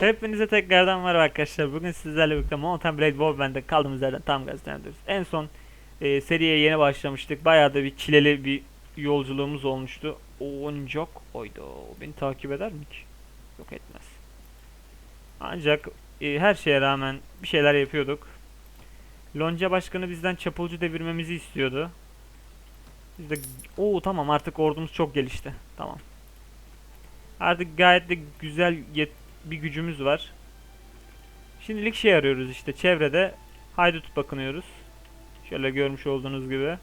Hepinize tekrardan merhaba arkadaşlar. Bugün sizlerle birlikte Mountain Blade Warband'de kaldığımız yerden tam gaz ediyoruz. En son e, seriye yeni başlamıştık. Bayağı da bir çileli bir yolculuğumuz olmuştu. Oncak oydu. Beni takip eder mi ki? Yok etmez. Ancak e, her şeye rağmen bir şeyler yapıyorduk. Lonca başkanı bizden çapulcu devirmemizi istiyordu. Biz de o tamam artık ordumuz çok gelişti. Tamam. Artık gayet de güzel yet bir gücümüz var. Şimdilik şey arıyoruz işte çevrede haydut bakınıyoruz. Şöyle görmüş olduğunuz gibi.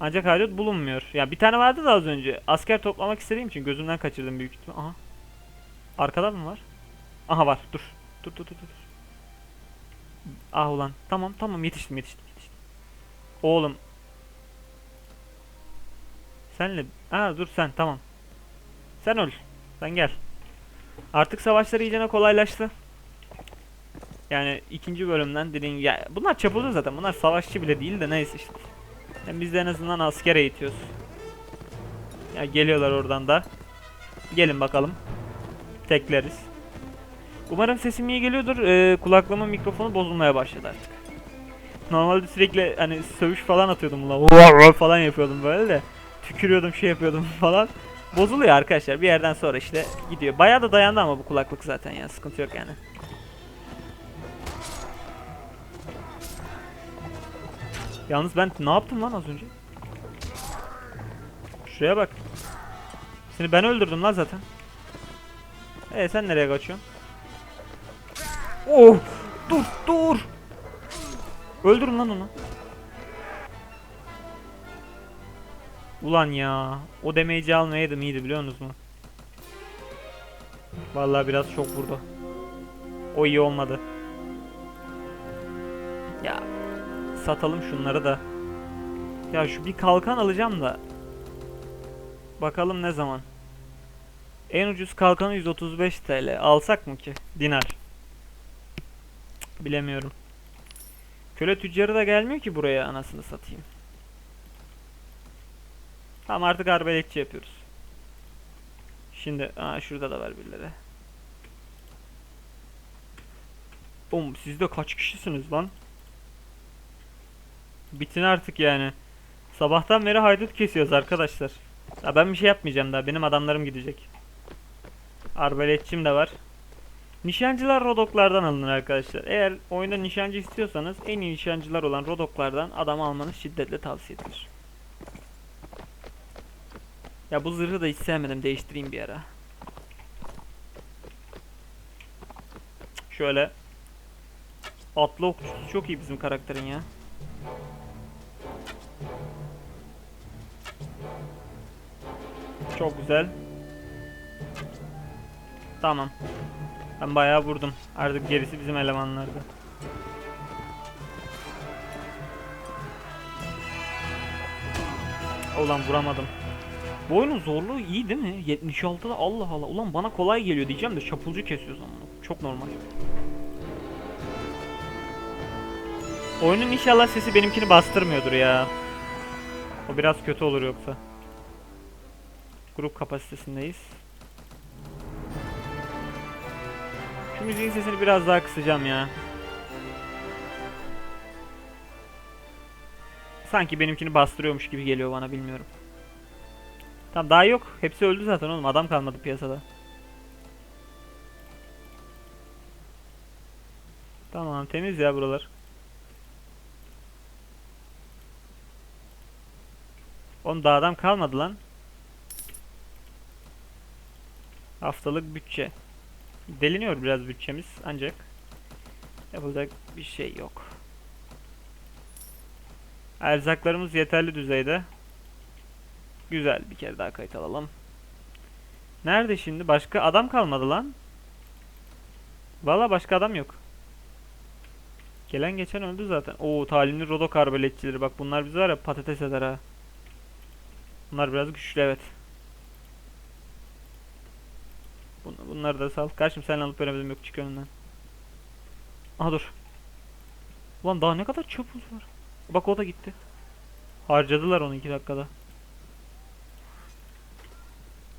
Ancak haydut bulunmuyor. Ya bir tane vardı da az önce. Asker toplamak istediğim için gözümden kaçırdım büyük ihtimal. Aha. Arkada mı var? Aha var. Dur. Dur dur dur dur. Ah ulan. Tamam tamam yetiştim yetiştim yetiştim. Oğlum. Senle. Aa dur sen tamam. Sen öl. Sen gel. Artık savaşlar iyicene kolaylaştı. Yani ikinci bölümden dediğin ya bunlar çapulcu zaten. Bunlar savaşçı bile değil de neyse işte. Yani biz de en azından asker eğitiyoruz. Ya geliyorlar oradan da. Gelin bakalım. Tekleriz. Umarım sesim iyi geliyordur. Ee, kulaklığımın mikrofonu bozulmaya başladı artık. Normalde sürekli hani sövüş falan atıyordum buna. falan yapıyordum böyle de. Tükürüyordum şey yapıyordum falan. Bozuluyor arkadaşlar bir yerden sonra işte gidiyor. Bayağı da dayandı ama bu kulaklık zaten ya sıkıntı yok yani. Yalnız ben ne yaptım lan az önce? Şuraya bak. Seni ben öldürdüm lan zaten. E sen nereye kaçıyorsun? Oh! Dur dur! Öldürün lan onu. Ulan ya. O damage'i almayaydım iyiydi biliyor musunuz mu? Vallahi biraz çok vurdu. O iyi olmadı. Ya satalım şunları da. Ya şu bir kalkan alacağım da. Bakalım ne zaman. En ucuz kalkanı 135 TL. Alsak mı ki? Dinar. Bilemiyorum. Köle tüccarı da gelmiyor ki buraya anasını satayım. Tamam artık arbeletçi yapıyoruz. Şimdi aa şurada da var birileri. Oğlum siz de kaç kişisiniz lan? Bitin artık yani. Sabahtan beri haydut kesiyoruz arkadaşlar. Ya ben bir şey yapmayacağım daha. Benim adamlarım gidecek. Arbeletçim de var. Nişancılar rodoklardan alınır arkadaşlar. Eğer oyunda nişancı istiyorsanız en iyi nişancılar olan rodoklardan adam almanız şiddetle tavsiye edilir. Ya bu zırhı da hiç sevmedim. Değiştireyim bir ara. Şöyle. Atlı okçusu çok iyi bizim karakterin ya. Çok güzel. Tamam. Ben bayağı vurdum. Artık gerisi bizim elemanlardı. Ulan vuramadım. Bu oyunun zorluğu iyi değil mi? 76'da Allah Allah. Ulan bana kolay geliyor diyeceğim de çapulcu kesiyoruz ama. Çok normal. Oyunun inşallah sesi benimkini bastırmıyordur ya. O biraz kötü olur yoksa. Grup kapasitesindeyiz. Şu müziğin sesini biraz daha kısacağım ya. Sanki benimkini bastırıyormuş gibi geliyor bana bilmiyorum. Tamam daha yok. Hepsi öldü zaten oğlum. Adam kalmadı piyasada. Tamam temiz ya buralar. Oğlum daha adam kalmadı lan. Haftalık bütçe. Deliniyor biraz bütçemiz ancak yapılacak bir şey yok. Erzaklarımız yeterli düzeyde. Güzel bir kere daha kayıt alalım. Nerede şimdi? Başka adam kalmadı lan. Valla başka adam yok. Gelen geçen öldü zaten. Oo talimli rodok arbeletçileri. Bak bunlar bizi var ya patates eder ha. Bunlar biraz güçlü evet. Bun bunları da sal. Karşım sen alıp veremedim yok çık önünden. Aha dur. Ulan daha ne kadar çapuz var. Bak o da gitti. Harcadılar onu 2 dakikada.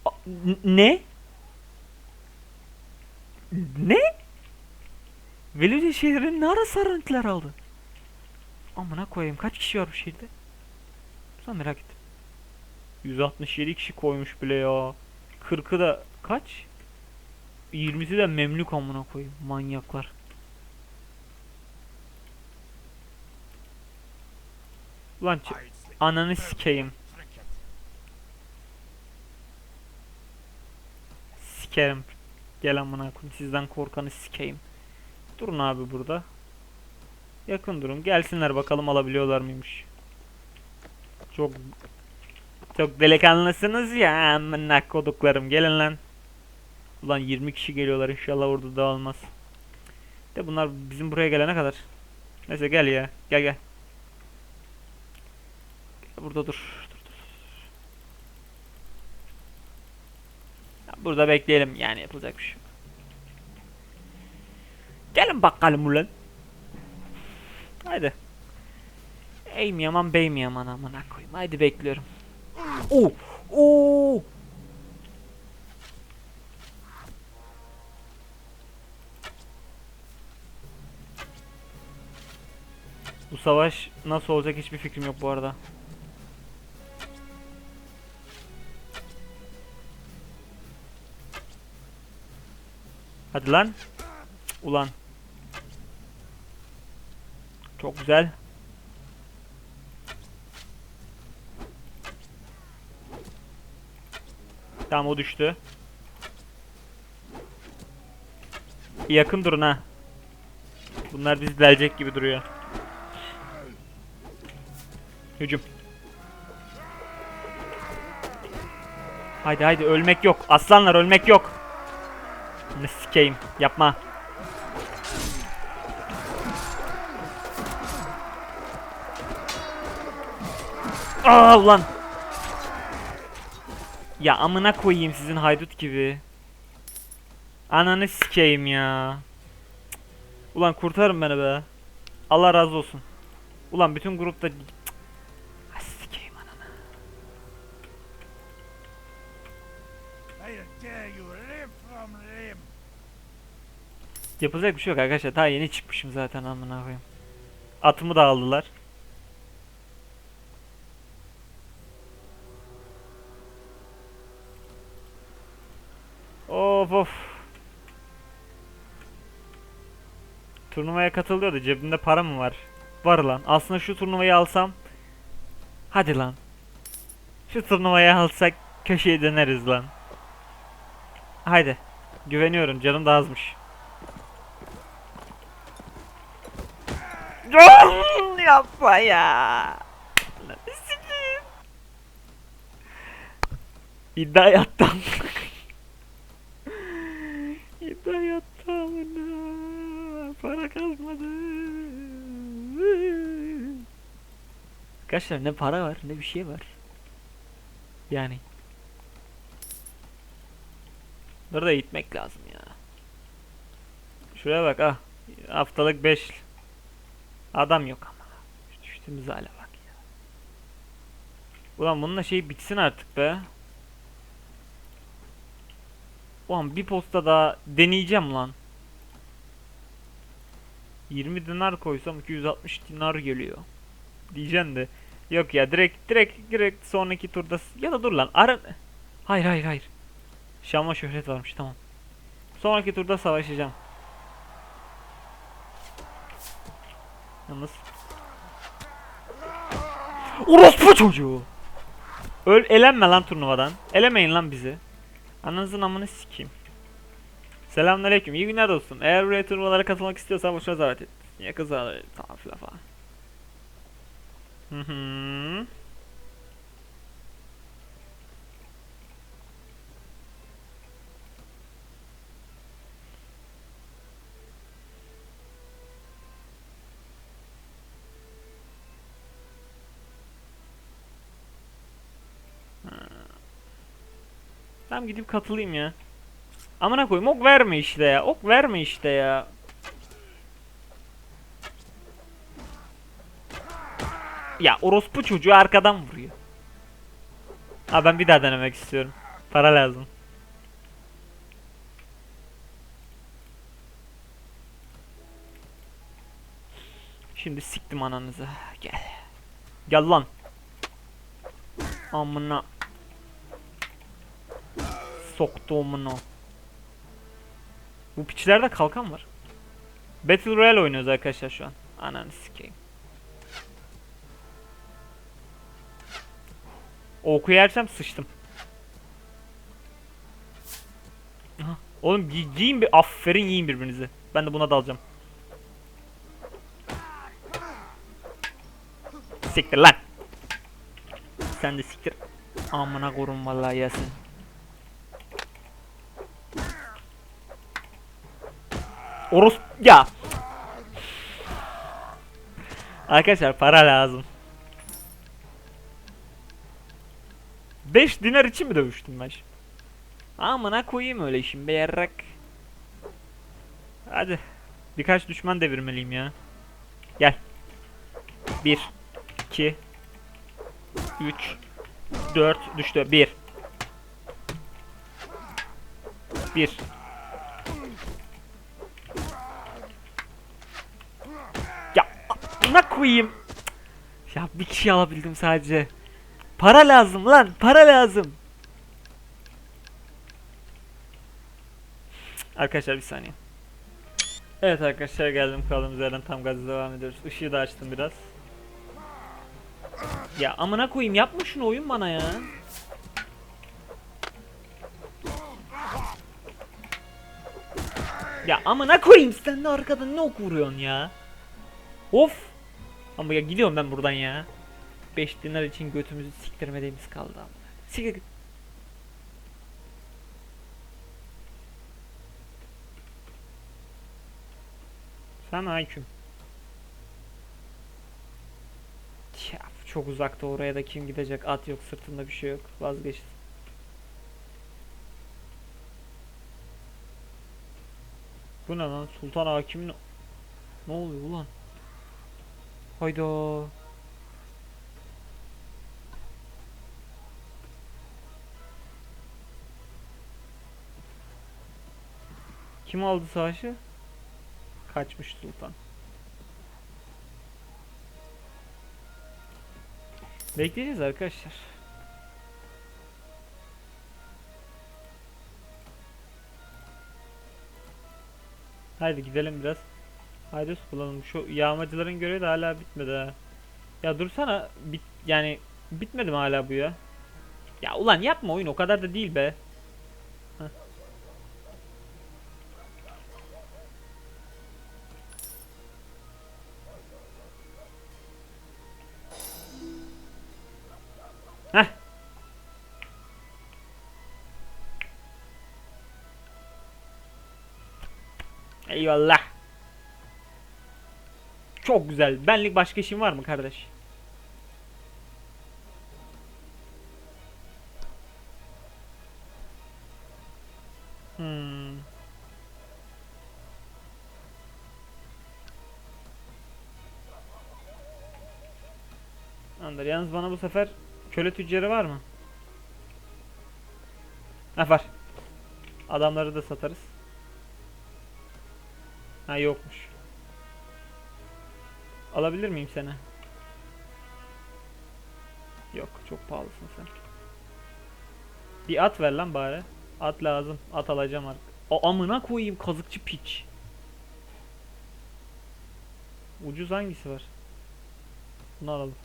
A- n- ne? Ne? Veloce şehrini ne ara sarıntılar aldı? Amına koyayım kaç kişi var bu şehirde? Sen merak ettim. 167 kişi koymuş bile ya. 40'ı da kaç? 20'si de memlük amına koyayım. Manyaklar. Ulan ç- ananı sikeyim. Sikerim. Gel amına koyayım. Sizden korkanı sikeyim. Durun abi burada. Yakın durun. Gelsinler bakalım alabiliyorlar mıymış. Çok çok delikanlısınız ya amına koduklarım. Gelin lan. Ulan 20 kişi geliyorlar inşallah orada dağılmaz. De bunlar bizim buraya gelene kadar. Neyse gel ya. Gel gel. Burada dur. dur, dur. Ya Burada bekleyelim yani yapılacak bir şey. Gelin bakalım ulan. Haydi. Ey mi yaman bey mi yaman amına koyayım. Haydi bekliyorum. Oo! Oo! Bu savaş nasıl olacak hiçbir fikrim yok bu arada. Hadi lan. Ulan. Çok güzel. Tamam o düştü. Yakın durun ha. Bunlar bizi delecek gibi duruyor. Hücum. Haydi haydi ölmek yok. Aslanlar ölmek yok. Ne sikeyim. Yapma. Aa ulan. Ya amına koyayım sizin haydut gibi. Ananı sikeyim ya. Ulan kurtarın beni be. Allah razı olsun. Ulan bütün grupta Yapılacak bir şey yok arkadaşlar. Daha yeni çıkmışım zaten amına koyayım. Atımı da aldılar. Of of. Turnuvaya katılıyordu. Cebimde para mı var? Var lan. Aslında şu turnuvayı alsam. Hadi lan. Şu turnuvayı alsak köşeye döneriz lan. Haydi. Güveniyorum. Canım da azmış. Yapma ya. Lan sikeyim. İddia yattım. İddia yattım. Para kalmadı. Arkadaşlar ne para var ne bir şey var. Yani. Bunları da eğitmek lazım ya. Şuraya bak ah. Haftalık 5 Adam yok ama. Düştüğümüz hale bak ya. Ulan bununla şey bitsin artık be. Ulan bir posta daha deneyeceğim lan. 20 dinar koysam 260 dinar geliyor. Diyeceğim de. Yok ya direkt direkt direkt sonraki turda ya da dur lan ara Hayır hayır hayır. Şam'a şöhret varmış tamam. Sonraki turda savaşacağım. Yalnız. Orospu çocuğu. Öl elenme lan turnuvadan. Elemeyin lan bizi. Ananızın amını sikeyim. Selamünaleyküm. İyi günler olsun. Eğer buraya turnuvalara katılmak istiyorsan boşuna davet et. Yakın zamanda falan filan falan. Hı hı. Tamam gidip katılayım ya. Amına koyayım ok verme işte ya. Ok verme işte ya. Ya orospu çocuğu arkadan vuruyor. Ha ben bir daha denemek istiyorum. Para lazım. Şimdi siktim ananızı. Gel. Gel lan. Amına. Soktuğumunu. Bu piçlerde kalkan var. Battle Royale oynuyoruz arkadaşlar şu an. Ananı sikeyim. Oku yersem sıçtım. Oğlum gi- giyin bir aferin yiyin birbirinizi. Ben de buna dalacağım. Siktir lan. Sen de siktir. Amına korum vallahi Yasin. Oros ya. Arkadaşlar para lazım. 5 dinar için mi dövüştüm ben şimdi? Amına koyayım öyle işim be yarrak. Hadi. Birkaç düşman devirmeliyim ya. Gel. 1 2 3 4 düştü. 1 1 Ya ne koyayım? Ya bir kişi alabildim sadece. Para lazım lan, para lazım. Arkadaşlar bir saniye. Evet arkadaşlar geldim kaldığımız yerden tam gazla devam ediyoruz. Işığı da açtım biraz. Ya amına koyayım yapma şunu oyun bana ya. Ya amına koyayım sen de arkadan ne ok vuruyorsun ya. Of. Ama ya gidiyorum ben buradan ya. 5 dinar için götümüzü siktirmediğimiz kaldı ama. Siktir. Sen IQ'm. Ya çok uzakta oraya da kim gidecek? At yok sırtında bir şey yok. Vazgeçtim. Bu ne lan? Sultan Hakim'in... Ne oluyor ulan? Hayda. Kim aldı savaşı? Kaçmış sultan. Bekleyeceğiz arkadaşlar. Haydi gidelim biraz. Haydi bulalım. Şu yağmacıların görevi de hala bitmedi ha. Ya dursana. Bit yani bitmedi mi hala bu ya? Ya ulan yapma oyun o kadar da değil be. Heh. Heh. Eyvallah. Çok güzel. Benlik başka işin var mı kardeş? Hmm. Anladım. Yalnız bana bu sefer köle tüccarı var mı? Ha var. Adamları da satarız. Ha yokmuş. Alabilir miyim seni? Yok çok pahalısın sen. Bir at ver lan bari. At lazım. At alacağım artık. O amına koyayım kazıkçı piç. Ucuz hangisi var? Bunu alalım.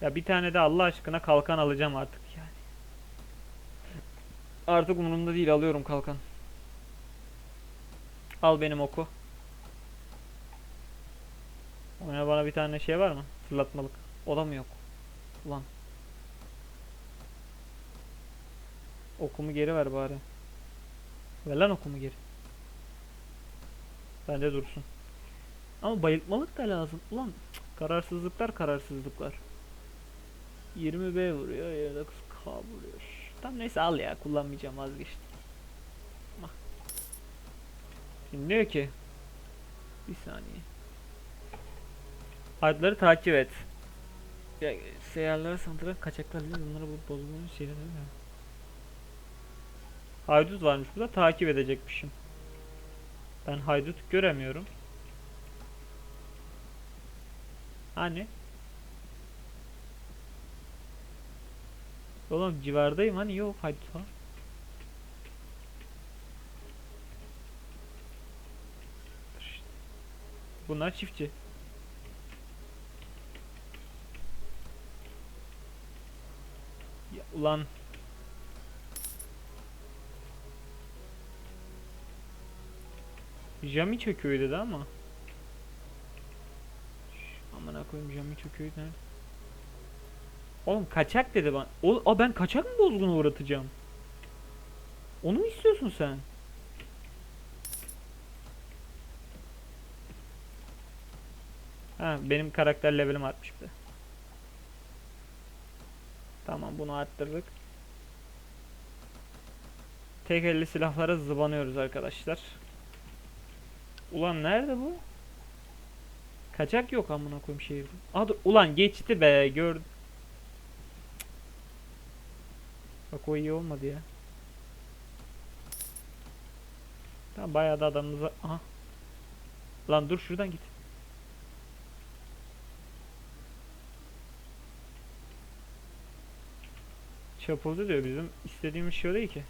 Ya bir tane de Allah aşkına kalkan alacağım artık yani. Artık umurumda değil alıyorum kalkan. Al benim oku. Oyuna bana bir tane şey var mı? Fırlatmalık. O mı yok? Ulan. Okumu geri ver bari. Ver lan okumu geri. Bende dursun. Ama bayıltmalık da lazım. Ulan kararsızlıklar kararsızlıklar. 20B vuruyor ya da 9K vuruyor. Tam neyse al ya kullanmayacağım vazgeçtim. Şimdi diyor ki bir saniye. Harpları takip et. Ya, seyyarlara sandıra kaçaklar değil bunları bu bozulmanın şeyleri değil mi? Haydut varmış burada takip edecekmişim. Ben haydut göremiyorum. Hani? Oğlum civardayım hani yok hadi falan. Bunlar çiftçi. Ya ulan. Jami çöküyor dedi ama. Amına koyayım Jami çöküyor nerede? Oğlum kaçak dedi bana. O, Aa, ben kaçak mı bozguna uğratacağım? Onu mu istiyorsun sen? Ha benim karakter levelim artmış bir de. Tamam bunu arttırdık. Tek elli silahlara zıbanıyoruz arkadaşlar. Ulan nerede bu? Kaçak yok amına koyayım şehirde. Aa dur, ulan geçti be gördüm. Bak o iyi olmadı ya. Tamam bayağı da adamımıza... Aha. Lan dur şuradan git. Çapulcu diyor bizim istediğimiz şey o değil ki.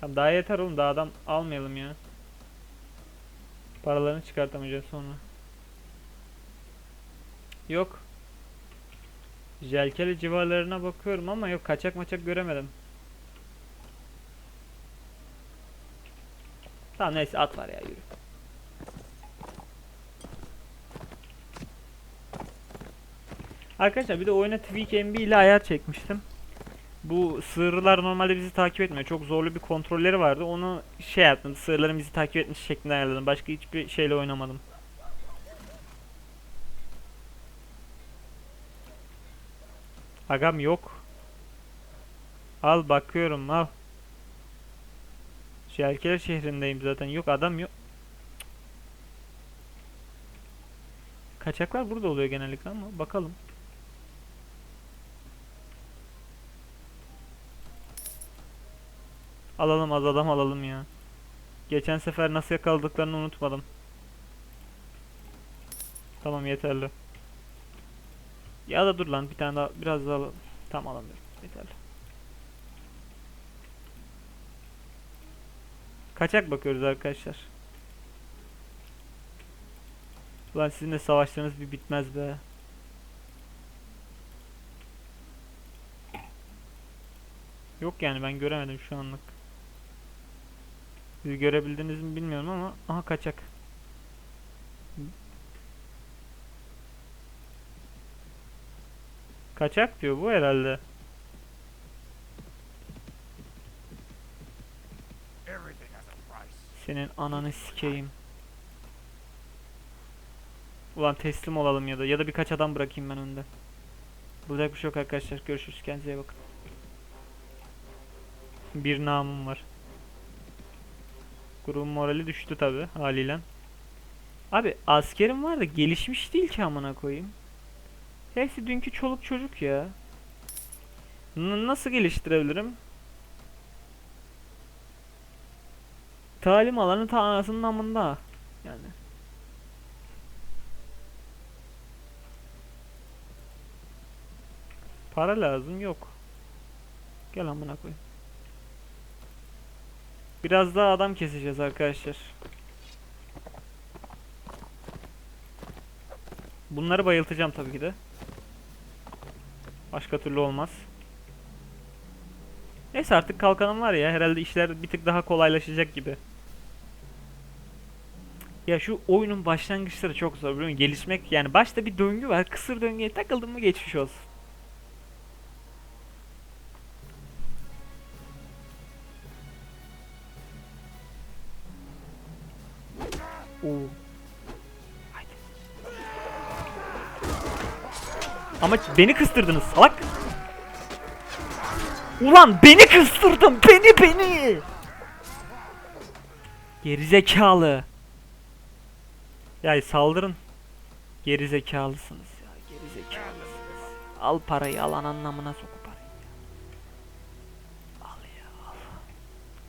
Tamam daha yeter oğlum daha adam almayalım ya. Paralarını çıkartamayacağız sonra. Yok. Jelkeli civarlarına bakıyorum ama yok kaçak maçak göremedim. Tamam neyse at var ya yürü. Arkadaşlar bir de oyuna Tweak MB ile ayar çekmiştim. Bu sığırlar normalde bizi takip etmiyor. Çok zorlu bir kontrolleri vardı. Onu şey yaptım. Sığırların bizi takip etmiş şeklinde ayarladım. Başka hiçbir şeyle oynamadım. Agam yok. Al bakıyorum al. Şerkeler şehrindeyim zaten. Yok adam yok. Kaçaklar burada oluyor genellikle ama bakalım. Alalım az adam alalım ya. Geçen sefer nasıl yakaladıklarını unutmadım. Tamam yeterli. Ya da dur lan bir tane daha biraz daha alalım. Tamam alamıyorum. Yeterli. Kaçak bakıyoruz arkadaşlar. Ulan sizin de savaşlarınız bir bitmez be. Yok yani ben göremedim şu anlık. Siz görebildiniz mi bilmiyorum ama aha kaçak. Kaçak diyor bu herhalde. Senin ananı sikeyim. Ulan teslim olalım ya da ya da birkaç adam bırakayım ben önde. Burada bir şey yok arkadaşlar. Görüşürüz. Kendinize bakın. Bir namım var. Grubun morali düştü tabi haliyle. Abi askerim var da gelişmiş değil ki amına koyayım. Hepsi dünkü çoluk çocuk ya. N- nasıl geliştirebilirim? Talim alanı ta anasının amında. Yani. Para lazım yok. Gel amına koyayım. Biraz daha adam keseceğiz arkadaşlar. Bunları bayıltacağım tabii ki de. Başka türlü olmaz. Neyse artık kalkanım var ya herhalde işler bir tık daha kolaylaşacak gibi. Ya şu oyunun başlangıçları çok zor biliyor musun? Gelişmek yani başta bir döngü var. Kısır döngüye takıldın mı geçmiş olsun. Ama beni kıstırdınız salak. Ulan beni kıstırdın beni beni. Gerizekalı. Ya saldırın. Gerizekalısınız ya gerizekalısınız. Al parayı alan anlamına sok parayı. Al ya al.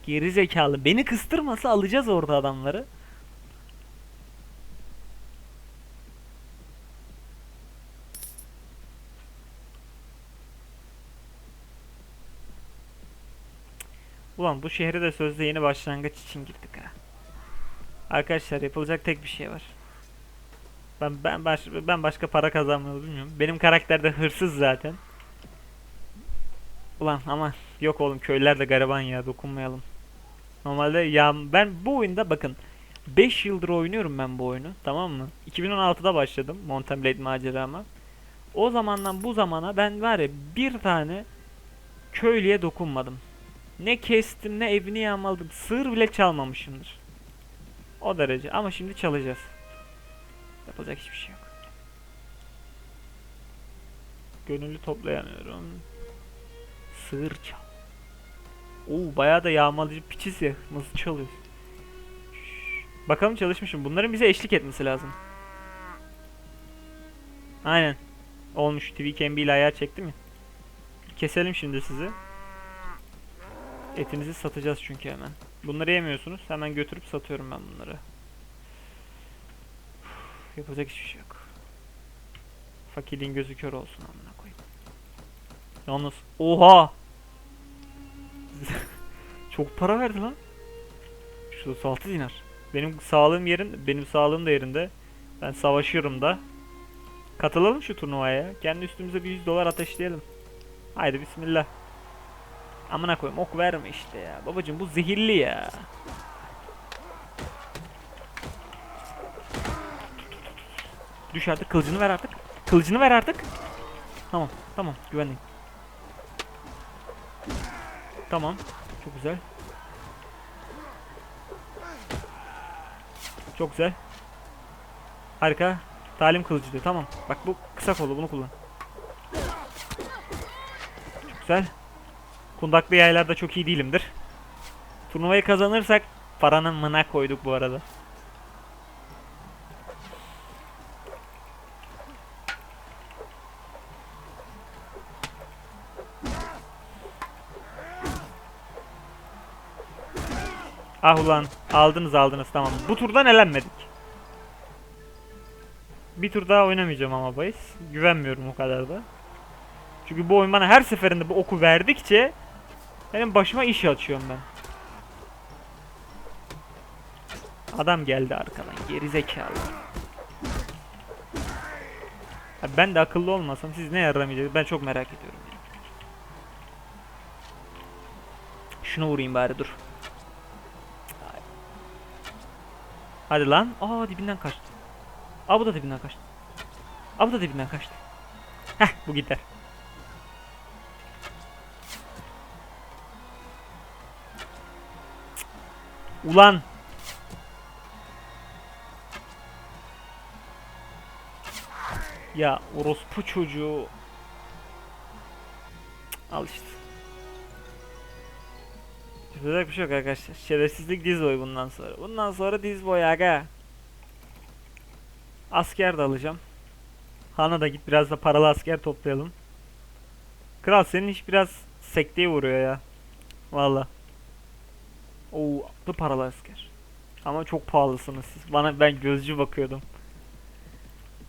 Gerizekalı beni kıstırmasa alacağız orada adamları. Ulan bu şehre de sözde yeni başlangıç için girdik ha. Arkadaşlar yapılacak tek bir şey var. Ben ben baş, ben başka para kazanmayı bilmiyorum. Benim karakter de hırsız zaten. Ulan ama yok oğlum köylüler de gariban ya dokunmayalım. Normalde ya ben bu oyunda bakın 5 yıldır oynuyorum ben bu oyunu tamam mı? 2016'da başladım Mountain Blade macerama. O zamandan bu zamana ben var ya bir tane köylüye dokunmadım. Ne kestim ne evini yağmaladım. Sığır bile çalmamışımdır. O derece ama şimdi çalacağız. Yapacak hiçbir şey yok. Gönüllü toplayamıyorum. Sığır çal. Oo bayağı da yağmalayıcı piçiz ya. Nasıl çalıyoruz? Şşş. Bakalım çalışmışım. Bunların bize eşlik etmesi lazım. Aynen. Olmuş. TV ile ayağa çekti mi? Keselim şimdi sizi. Etinizi satacağız çünkü hemen. Bunları yemiyorsunuz. Hemen götürüp satıyorum ben bunları. Uf, Yapacak hiçbir şey yok. Fakirliğin gözü kör olsun amına koyayım. Yalnız oha! Çok para verdi lan. Şurada 6 dinar. Benim sağlığım yerin, benim sağlığım da yerinde. Ben savaşıyorum da. Katılalım şu turnuvaya. Kendi üstümüze bir 100 dolar ateşleyelim. Haydi bismillah. Amına koyayım ok verme işte ya. Babacım bu zehirli ya. Düş artık kılıcını ver artık. Kılıcını ver artık. Tamam tamam güvenliyim. Tamam çok güzel. Çok güzel. Harika. Talim kılıcı diyor. Tamam. Bak bu kısa kolu bunu kullan. Çok güzel. Kundaklı yaylarda çok iyi değilimdir. Turnuvayı kazanırsak paranın mına koyduk bu arada. Ah ulan aldınız aldınız tamam. Bu turdan elenmedik. Bir tur daha oynamayacağım ama bahis. Güvenmiyorum o kadar da. Çünkü bu oyun bana her seferinde bu oku verdikçe benim başıma iş açıyorum ben. Adam geldi arkadan geri zekalı. Ha, ben de akıllı olmasam siz ne yaramayacaksınız ben çok merak ediyorum. ya. Şunu vurayım bari dur. Hadi lan. Aa dibinden kaçtı. Aa bu da dibinden kaçtı. Aa bu da dibinden kaçtı. Heh bu gider. Ulan. Ya orospu çocuğu. Al işte. Yapacak bir şey yok arkadaşlar. Şerefsizlik diz boyu bundan sonra. Bundan sonra diz boyu aga. Asker de alacağım. Han'a da git biraz da paralı asker toplayalım. Kral senin iş biraz sekteye vuruyor ya. Valla. Oo, bu paralı asker. Ama çok pahalısınız siz. Bana ben gözcü bakıyordum.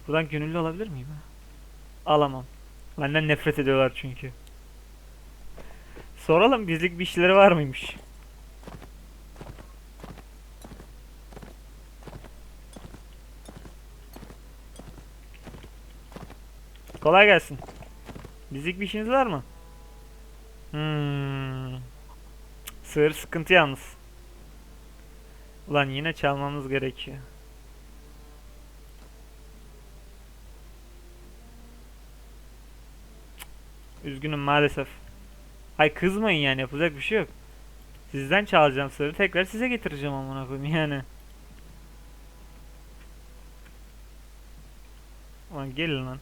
Buradan gönüllü alabilir miyim? Alamam. Benden nefret ediyorlar çünkü. Soralım bizlik bir işleri var mıymış? Kolay gelsin. Bizlik bir işiniz var mı? Hmm. Sığır sıkıntı yalnız. Ulan yine çalmamız gerekiyor. Üzgünüm maalesef. Ay kızmayın yani yapacak bir şey yok. Sizden çalacağım sırrı tekrar size getireceğim amına koyayım yani. Ulan gelin lan.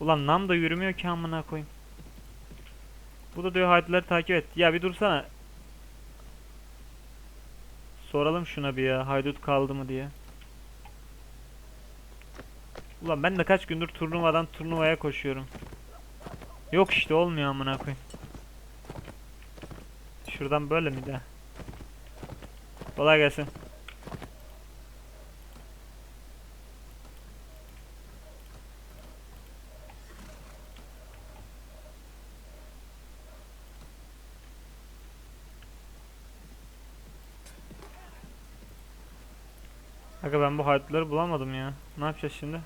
Ulan nam da yürümüyor ki amına koyayım. Bu da diyor haydileri takip et. Ya bir dursana. Soralım şuna bir ya haydut kaldı mı diye. Ulan ben de kaç gündür turnuvadan turnuvaya koşuyorum. Yok işte olmuyor amına koyayım. Şuradan böyle mi de? Kolay gelsin. Aga ben bu haydutları bulamadım ya. Ne yapacağız şimdi?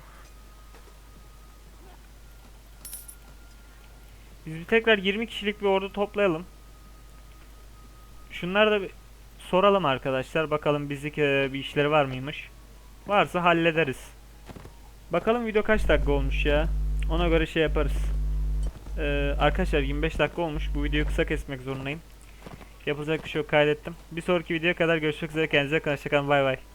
Biz bir tekrar 20 kişilik bir ordu toplayalım. Şunları da bir soralım arkadaşlar. Bakalım bizlik e, bir işleri var mıymış. Varsa hallederiz. Bakalım video kaç dakika olmuş ya. Ona göre şey yaparız. Ee, arkadaşlar 25 dakika olmuş. Bu videoyu kısa kesmek zorundayım. Yapılacak bir şey yok kaydettim. Bir sonraki videoya kadar görüşmek üzere. Kendinize. Hoşçakalın. Bay bay.